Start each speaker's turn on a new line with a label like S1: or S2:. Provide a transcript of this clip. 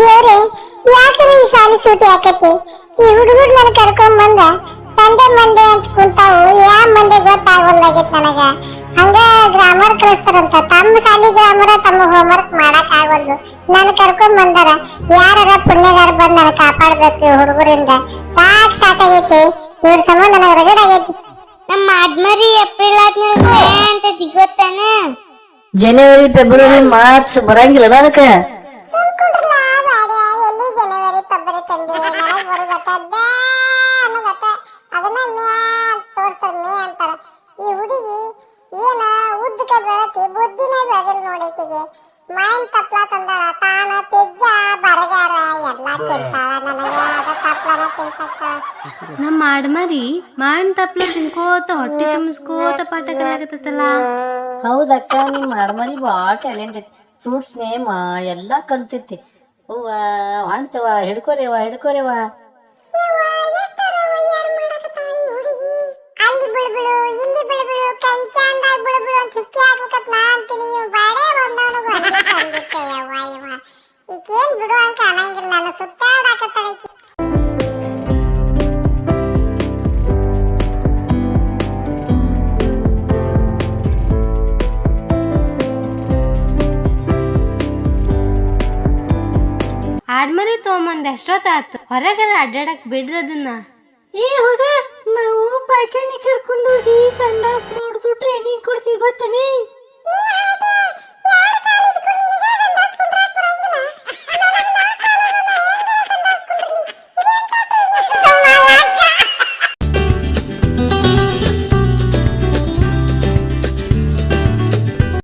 S1: ದೇವ್ರೆ ಯಾಕ್ರಿ ಈ ಸಾಲಿ ಸೂಟಿ ಹಾಕತಿ ಈ ಹುಡುಗರು ನನ್ ಕರ್ಕೊಂಡ್ ಬಂದ ಸಂಡೆ ಮಂಡೆ ಅಂತ ಕುಂತಾವು ಯಾ ಮಂಡೆ ಗೊತ್ತಾಗೋಲ್ಲಾಗೈತ್ ನನಗ? ಹಂಗ ಗ್ರಾಮರ್ ಕಳಿಸ್ತಾರಂತ ತಮ್ಮ ಸಾಲಿ ಗ್ರಾಮರ ತಮ್ಮ ಹೋಮ್ವರ್ಕ್ ಮಾಡಕ್ ಆಗೋಲ್ದು. ನನ್ ಕರ್ಕೊಂಡ್ ಬಂದಾರ ಯಾರ ಪುಣ್ಯಗಾರ ಬಂದ್ ನನ್ ಕಾಪಾಡ್ಬೇಕು ಈ ಹುಡುಗರಿಂದ. ಸಾಕ್ ಸಾಕಾಗೈತಿ ಇವ್ರ ಸಮ ನನಗೆ ರಗಡಾಗೈತಿ ಆಗೈತಿ.
S2: ನಮ್ಮ ಆದ್ಮರಿ ಏಪ್ರಿಲ್ ಆದ್ಮೇಲೆ ಅಂತ ಗೊತ್ತಾನ
S3: ಜನವರಿ ಫೆಬ್ರವರಿ ಮಾರ್ಚ್ ಬರಂಗಿಲ್ಲ ಅದಕ್ಕೆ
S1: ಏನ ಉದ್ದಕ ಬೆಳತಿ ಬುದ್ಧಿನೇ ಬೆಳೆದಿಲ್ಲ ನೋಡಿಕೆಗೆ. ಮೈನ್ ತಪ್ಲ ತಂದಾಳ ತಾನ ಪಿಜ್ಜಾ ಬರಗಾರ ಎಲ್ಲಾ ತಿಂತಾಳ. ನನಗೆ ಅದ ತಪ್ಲನ ತಿನ್ಸಕ್ಕ
S4: ನಮ್ಮ ಆಡ್ಮರಿ ಮಾವಿನ ತಪ್ಲ ತಿನ್ಕೋತ ಹೊಟ್ಟೆ ತುಂಬಿಸ್ಕೋತ ಪಾಠ ಕಲಾಗತ್ತಲ್ಲ
S3: ಹೌದಕ್ಕ ನಿಮ್ಮ ಮಾಡ್ಮರಿ ಭಾಳ ಟ್ಯಾಲೆಂಟ್ ಐತಿ. ಫ್ರೂಟ್ಸ್ ನೇಮ ಎಲ್ಲ ಕಲ್ತೈತಿ ಹೂವ ಹೊಣ್ತವ ಹಿಡ್ಕೋರೇವ ಹಿಡ್ಕೋರೇವ
S4: ಆಡ್ಮರಿ ತೊಗೊಂಬಂದ್ ಎಷ್ಟೊತ್ತಾತು ಹೊರಗರ ಅಡ್ಡಾಡಕ್ ಬಿಡ್ರದನ್ನ
S3: ಏ ಹೋಗ. ನಾವು ಪಾಯ್ಕಾನಿ ಕರ್ಕೊಂಡು ಹೋಗಿ ಸಂಡಾಸ್ ಮಾಡುದು ಟ್ರೈನಿಂಗ್ ಕೊಡ್ತೀವಿ ಗೊತ್ತನೇ?